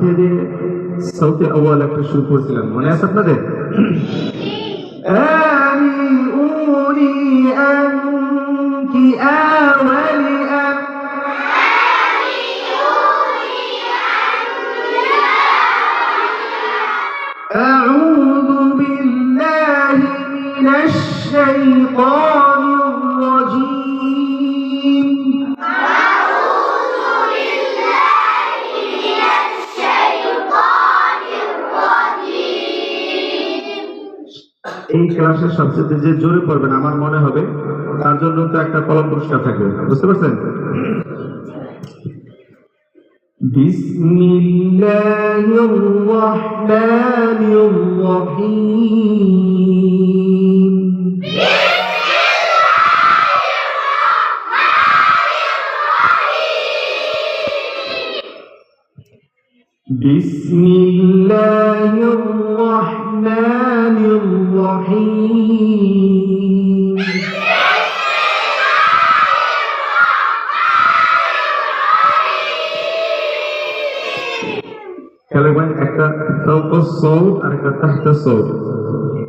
সুরা ফাতিহা দিয়ে সৌতে আউয়াল একটা শুরু করছিলাম মনে আছে আপনাদের আমিউনি আনকি আওয়ালি আম أعوذ بالله من الشيطان ক্লাসের সবচেয়ে যে জোরে পড়বেন আমার মনে হবে তার জন্য তো একটা কলম পুরস্কার থাকবে বুঝতে পারছেন بسم الله الرحمن الرحيم بسم الله الرحمن الرحيم খেলাবেন একটা ফৌকস সৌদ আর একটা তাহতা সৌদ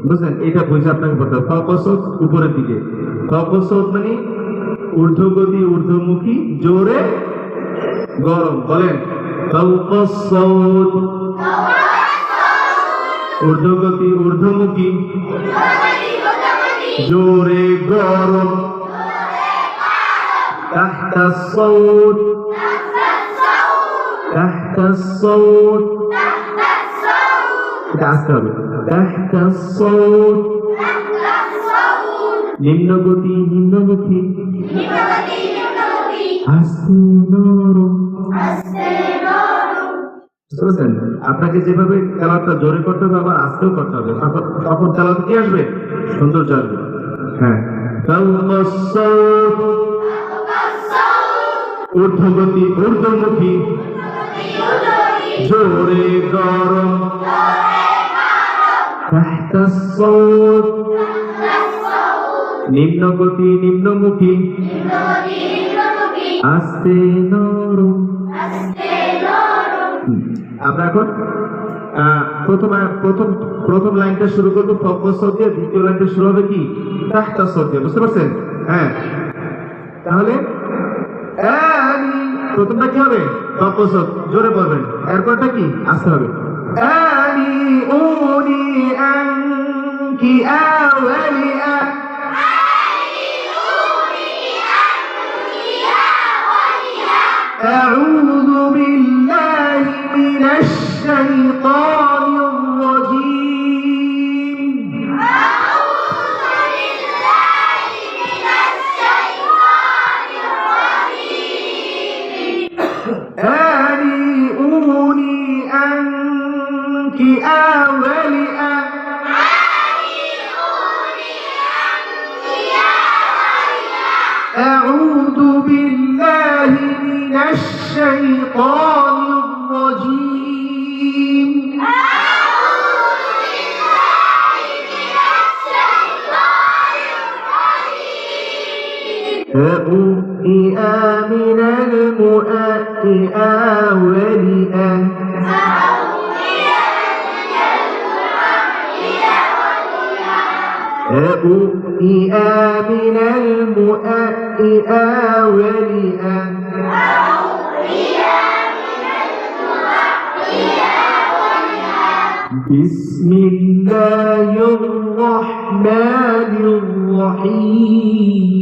বুঝলেন এটা বুঝে আপনাকে বলতে হবে ফৌকস সৌদ উপরের দিকে ফৌকস সৌদ মানে ঊর্ধ্বগতি ঊর্ধ্বমুখী জোরে গরম বলেন ফৌকস সৌদ ঊর্ধ্বগতি ঊর্ধ্বমুখী জোরে গরম تحت الصوت تحت الصوت এটা আসতে হবে تحت الصوت নিম্নগতি নিম্নমুখী আস্তে নরম বুঝেছেন আপনাকে যেভাবে খেলাটা জোরে করতে হবে আবার আস্তেও করতে হবে। তখন তখন তেলাওয়াত কি আসবে? সুন্দর আসবে হ্যাঁ। ঊর্ধ্বগতি ঊর্ধ্বমুখী। জোরে গরম। নিম্নগতি নিম্নমুখী। আস্তে নরম। আস্তে নরম। আমরা এখন প্রথম প্রথম প্রথম লাইনটা শুরু করব। ফকস দিয়ে দ্বিতীয় লাইনটা শুরু হবে কি? তাহতা দিয়ে বুঝতে পারছেন? হ্যাঁ। তাহলে প্রথমটা কি হবে? ফকস জোরে বলবেন। এরপরটা কি? আসতে হবে। আনি উনি من الشيطان الرجيم. أعوذ بالله من الشيطان الرجيم آلي أعوذ بالله من الشيطان المؤئئا ولئا بسم الله الرحمن الرحيم.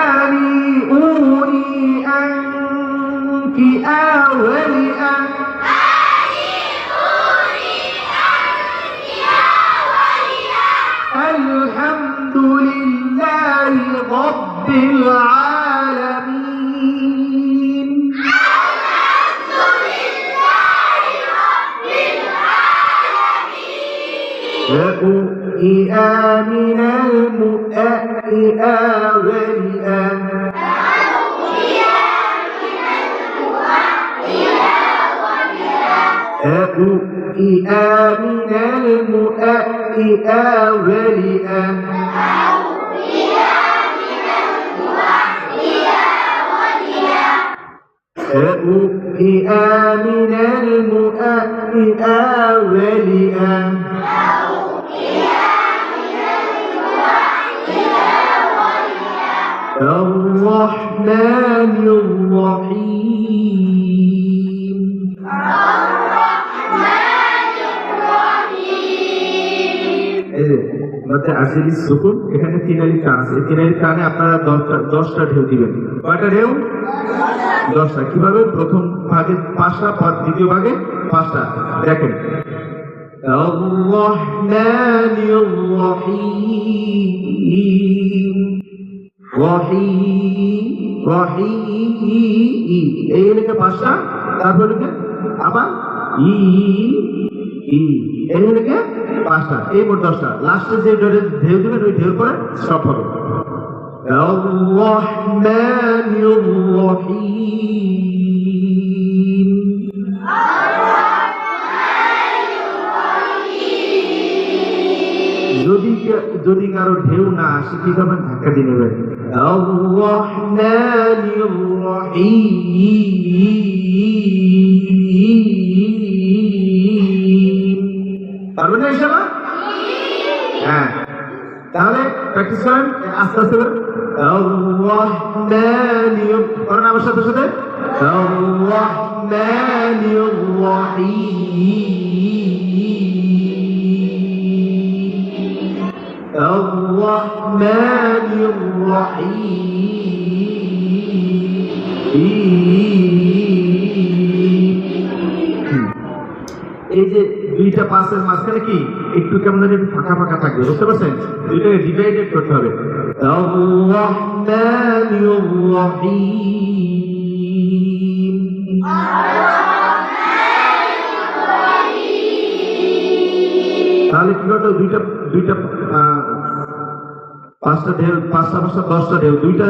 في أول أمر الحمد لله رب العالمين. الحمد لله رب العالمين فأوئئ من المؤئئات أؤئا من المؤئئا ولئا أؤئا من المؤئئا ولئا الرحمن الرحيم. মধ্যে আসিলি সুকুন এখানে তিন আলি টান আছে এই তিন আলি টানে আপনারা দশটা দশটা ঢেউ দিবেন কয়টা ঢেউ দশটা কিভাবে প্রথম ভাগে পাঁচটা পর দ্বিতীয় ভাগে পাঁচটা দেখেন الرحمن الرحيم রহিম রহিম এই লিখে পাঁচটা তারপর লিখে আবার ই ই এই লিখে পাঁচটা এই মোট দশটা লাস্টে যে ঢেউ ঢেউ দেবেন ওই ঢেউ করে সব হবে الرحمن الرحيم যদি কে- যদি কারো ঢেউ না আসে কি করবেন ধাক্কা দিয়ে নেবেন الرحمن الرحيم পারবেন না ইনশাআল্লাহ হ্যাঁ তাহলে প্র্যাকটিস করেন আস্তে আস্তে করে الرحمن করেন আমার সাথে সাথে الرحمن الرحيم الرحمن الرحيم পাঁচের মাঝখানে কি একটু কেমন একটু ফাঁকা ফাঁকা থাকবে, বুঝতে পারছেন? দুইটাকে ডিভাইডেড করতে হবে। তাহলে কি করতো দুইটা দুইটা পাঁচটা ঢেউ, পাঁচটা পাঁচটা, দশটা ঢেউ, দুইটা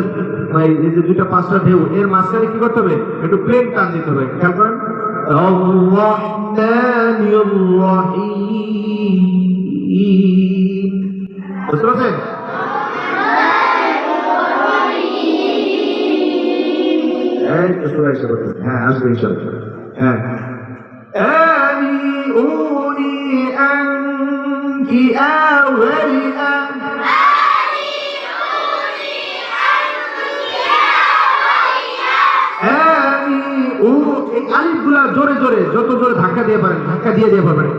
মানে এই যে দুইটা, পাঁচটা ঢেউ, এর মাঝখানে কি করতে হবে? একটু প্লেন টান দিতে হবে। খেয়াল করেন? الرحمن الرحيم. اسمع تاني هاي اسمع يا شباب. أولي أنك آوري أنك আলিফগুলা জোরে জোরে যত জোরে ধাক্কা দিয়ে পারেন ধাক্কা দিয়ে দিয়ে পারেন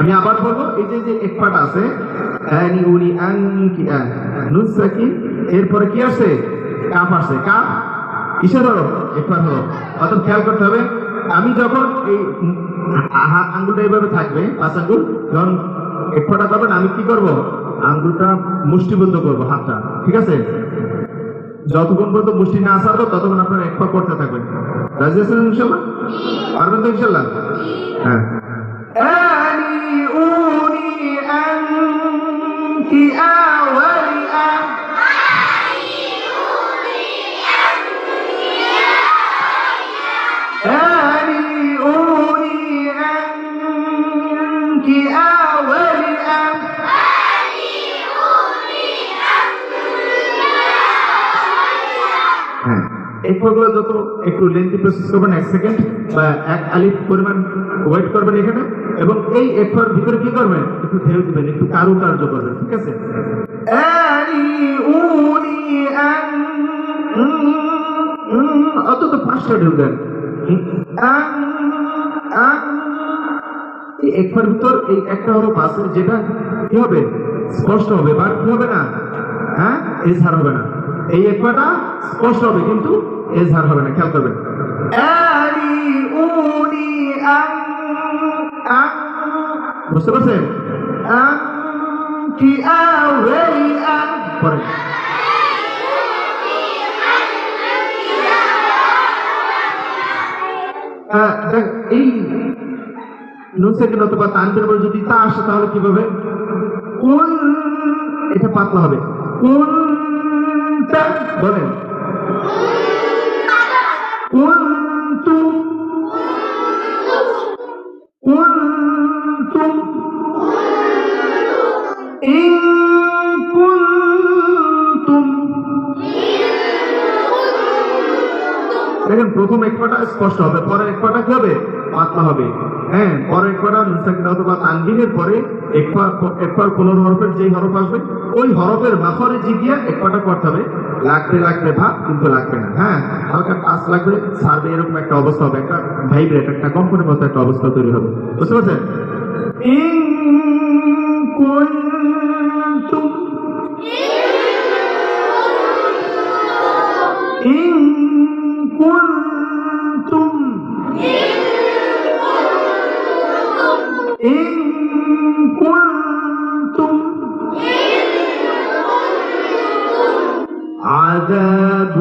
আমি আবার বলব এই যে যে এক পাটা আছে আনি উনি আং কি নুসা কি এরপরে কি আছে? কাপ আছে কাপ? ইসের হলো? এক পাট হলো। অর্থাৎ খেয়াল করতে হবে আমি যখন এই আঙ্গুলটা এইভাবে থাকবে, পাঁচ আঙ্গুল, যখন এক পাবেন, আমি কি করব? আঙ্গুলটা মুষ্টিবদ্ধ করব, হাতটা, ঠিক আছে? যতক্ষণ পর্যন্ত মুষ্টি না আসাবো ততক্ষণ আপনারা এক পা করতে থাকবেন রাজি আছেন ইনশাল্লাহ? পারবেন তো ইনশাল্লাহ? হ্যাঁ। এরপরগুলো যত একটু লেন্থি প্রসেস করবেন এক সেকেন্ড বা এক আলিফ পরিমাণ ওয়েট করবেন এখানে এবং এই এরপর ভিতরে কি করবেন? একটু ঢেউ দিবেন একটু কারু কার্য করবেন ঠিক আছে? অন্তত পাঁচটা ঢেউ দেন। একবার ভিতর এই একটা হলো বাসের যেটা কি হবে? স্পষ্ট হবে বা কি হবে না? হ্যাঁ? এই ছাড় হবে না। এই একবারটা স্পষ্ট হবে কিন্তু এজহার হবে না খেয়াল করবেন। বুঝতে পারছেন? এই যদি তা আসে তাহলে কি হবে কোন এটা পাতলা হবে। বলেন। দেখেন, প্রথম এক পাটা স্পষ্ট হবে পরে এক পাটা কি হবে? পাতলা হবে। হ্যাঁ পরে এক পাটা মুস্তাকিন অথবা তানবিনের পরে এক পা এক পনেরো হরফের যেই হরফ আসবে, ওই হরফের মাখরে জিগিয়া এক পাটা করতে হবে। লাগবে লাগবে ভাব, কিন্তু লাগবে না। হ্যাঁ হালকা টাচ লাগবে সার্ভে এরকম একটা অবস্থা হবে। একটা ভাইব্রেট একটা কম্পনের মতো একটা অবস্থা তৈরি হবে। বুঝতে পারছেন? عذاب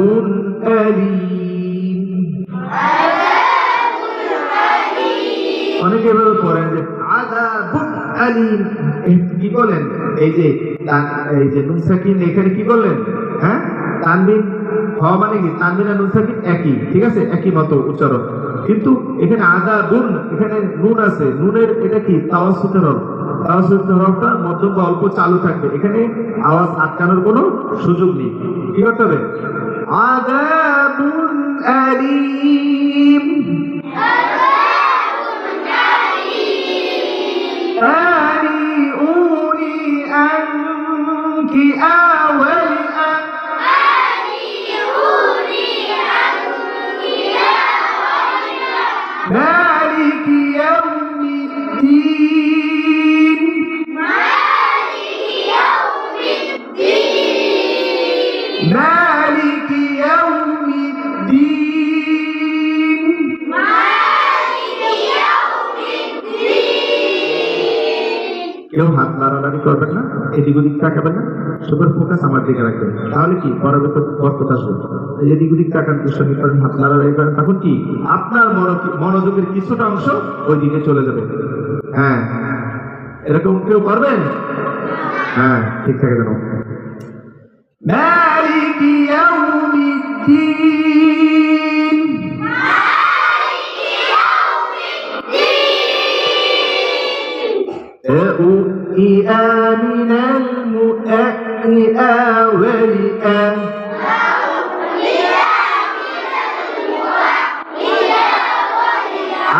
أليم অনেকে এভাবে পড়েন যে আযাবুন আলীম এই কি বলেন এই যে তান- এই যে নুন সাকিন এখানে কি বললেন হ্যাঁ তানবিন হ মানে কি তানবিন আর নুন সাকিন একই ঠিক আছে একই মতো উচ্চারণ কিন্তু এখানে আযাবুন এখানে নুন আছে নুনের এটা কি তাওয়াসুতের হরফ তাওয়াসুতের হরফটা মধ্যম বা অল্প চালু থাকবে এখানে আওয়াজ আটকানোর কোনো সুযোগ নেই কি করতে হবে আযাবুন আলীম। আযাবুন আলীম। এদিক ওদিক তাকাবেন না, সবার ফোকাস আমার দিকে রাখবেন। তাহলে কি? পরবর্তী বরকত আসবে। এদিক ওদিক তাকান করেন হাত নাড়াড়াই করেন তখন কি? আপনার মনোযোগের কিছুটা অংশ ওই দিকে চলে যাবে। হ্যাঁ। এরকম কেউ করবেন হ্যাঁ ঠিক থাকে أؤئا من المؤئئا ولئا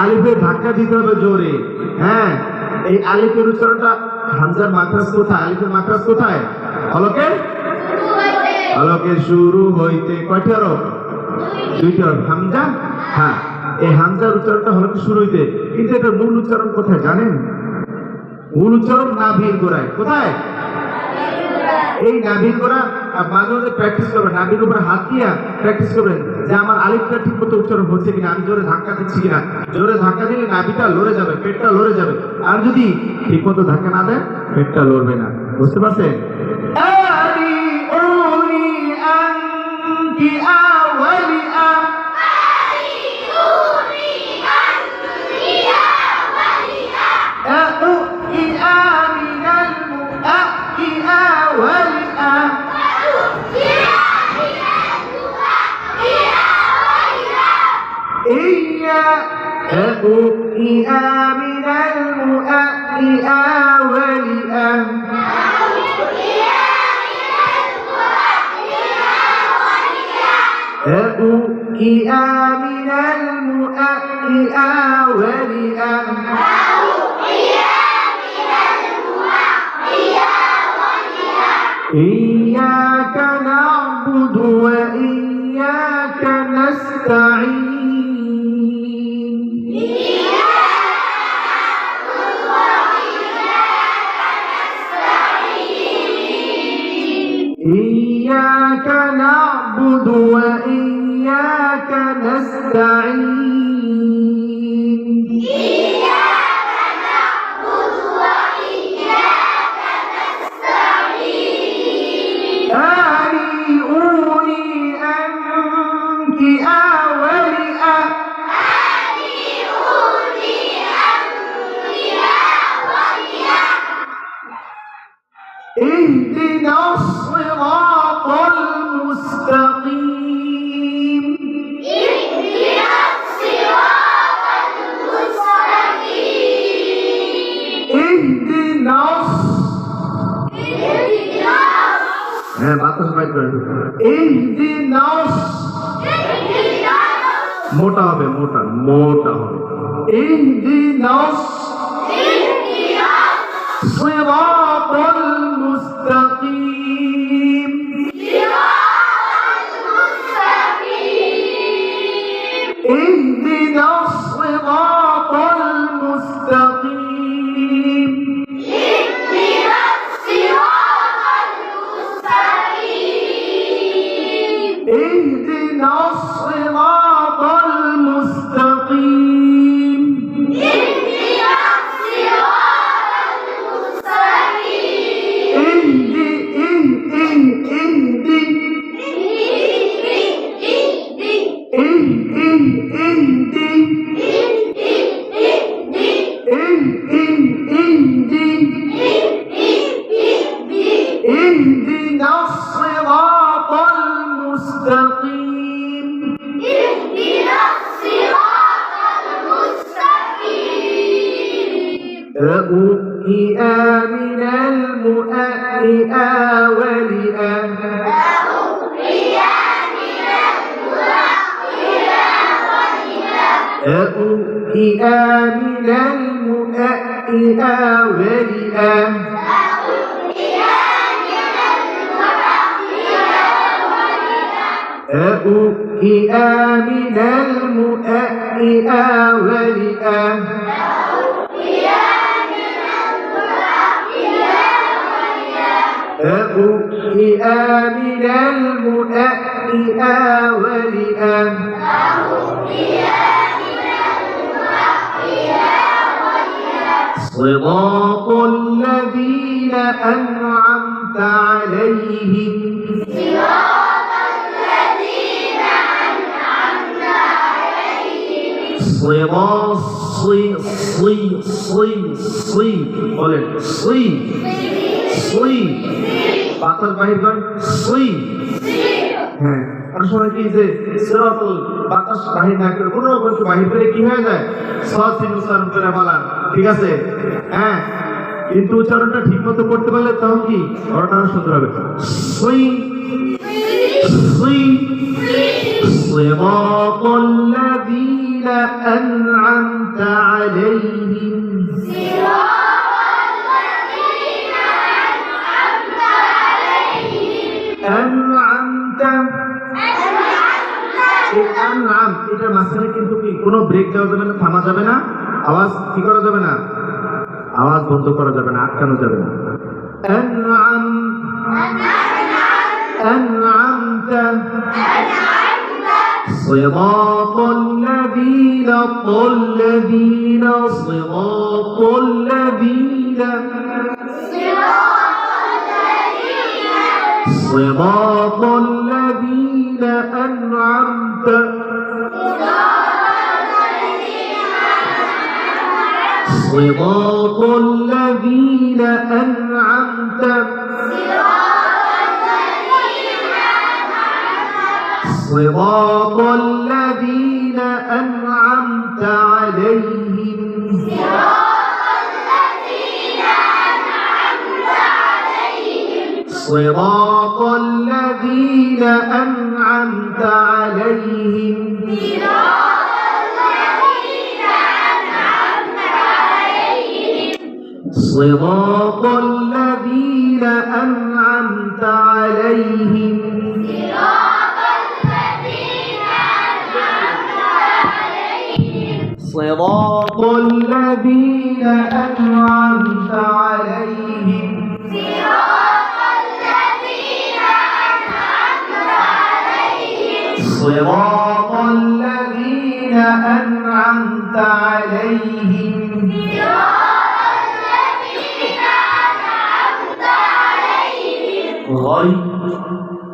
আলিফে ধাক্কা দিতে হবে জোরে হ্যাঁ এই আলিফের উচ্চারণটা হামজার মাখরাজ কোথায় আলিফের মাখরাজ কোথায় হলকে হলকে শুরু হইতে কয়টি হরফ দুইটি হরফ হামজা হ্যাঁ এই হামজার উচ্চারণটা হলকে শুরু হইতে কিন্তু এটা মূল উচ্চারণ কোথায় জানেন মূল নাভির গোড়ায়। কোথায়? এই নাভির গোড়া মাঝে মাঝে প্র্যাকটিস করবেন। নাভির উপরে হাত দিয়া প্র্যাকটিস করবেন যে আমার আলিপটা ঠিক মতো উচ্চারণ হচ্ছে কিনা, আমি জোরে ধাক্কা দিচ্ছি কিনা। জোরে ধাক্কা দিলে নাভিটা লড়ে যাবে, পেটটা লড়ে যাবে। আর যদি ঠিক মতো ধাক্কা না দেয়, পেটটা লড়বে না। বুঝতে পারছেন? المرء لأول أمر فأوكئ من المؤأ أول أمر إياك نعبد وإياك মোটা হবে মোটা মোটা হবে। ইহদিনাস সিরাতাল মুস্তাকিম। أؤئا من المؤئئا ولئا أؤئا من المؤئئا ولئا صراط الذين أنعمت عليهم صراط صي صي صي صي বলেন صي صي বাতাস বাহির করেন صي হ্যাঁ অনেক সময় কি যে সিরাতুল বাতাস বাহির না করে কোনো রকম একটু বাহির করে কি হয়ে যায় সৎ চিহ্ন উচ্চারণ করে বলান ঠিক আছে হ্যাঁ কিন্তু উচ্চারণটা ঠিক মতো করতে পারলে তখন কি ঘটনা সুন্দর হবে সুই সুই صراط الذين أنعمت عليهم أنعمت এই আনআম এটার মাঝখানে কিন্তু কি কোনো ব্রেক দেওয়া যাবে না থামা যাবে না আওয়াজ কি করা যাবে না আওয়াজ বন্ধ করা যাবে না আটকানো যাবে না আনআম أنعمت صراط الذين الذين صراط الذين صراط الذين أنعمت صراط الذين أنعمت صراط الذين أنعمت عليهم صراط الذين أنعمت عليهم. صراط الذين أنعمت عليهم. صراط الذين أنعمت عليهم. صراط الذين أنعمت عليهم. صراط الذين أنعمت عليهم. صراط الذين أنعمت عليهم غير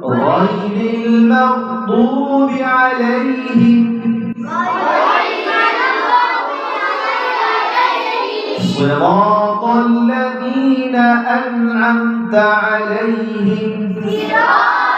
غير المغضوب عليهم. غير صراط الذين أنعمت عليهم. آني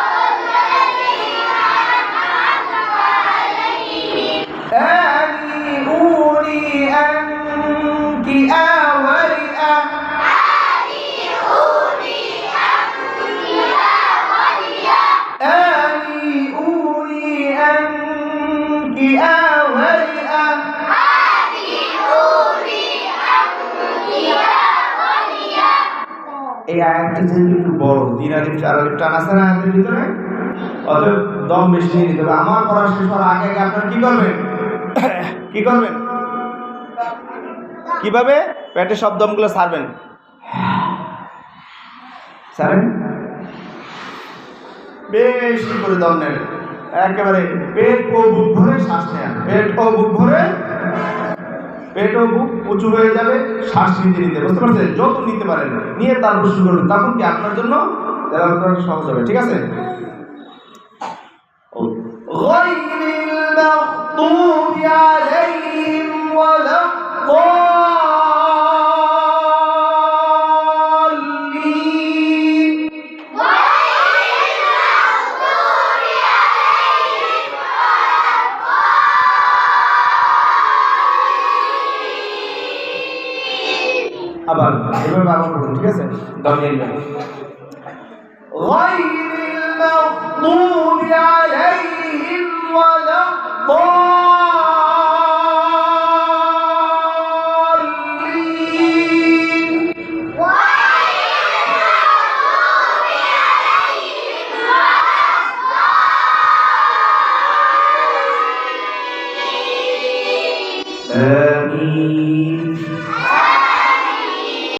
এই আয়াতটা একটু বড়। দিন আলিফ চার আলিফ টান আছে না আয়াতের ভিতরে? অতএব দম বেশি নিয়ে নিতে হবে। আমার পড়া শেষ হওয়ার আগে আগে আপনারা কি করবেন? কি করবেন? কীভাবে? পেটে সব দমগুলো ছাড়বেন ছাড়েন বেশি করে দম নেন। একেবারে পেট ও বুক ভরে শ্বাস নেন। পেট ও বুক ভরে পেট ও বুক উঁচু হয়ে যাবে শ্বাস নিতে নিতে বুঝতে পারছেন যত নিতে পারেন নিয়ে তারপর শুরু করবেন তখন কি আপনার জন্য তেলাওয়াত করা সহজ হবে ঠিক আছে غير المغضوب عليهم ولا الضالين আছে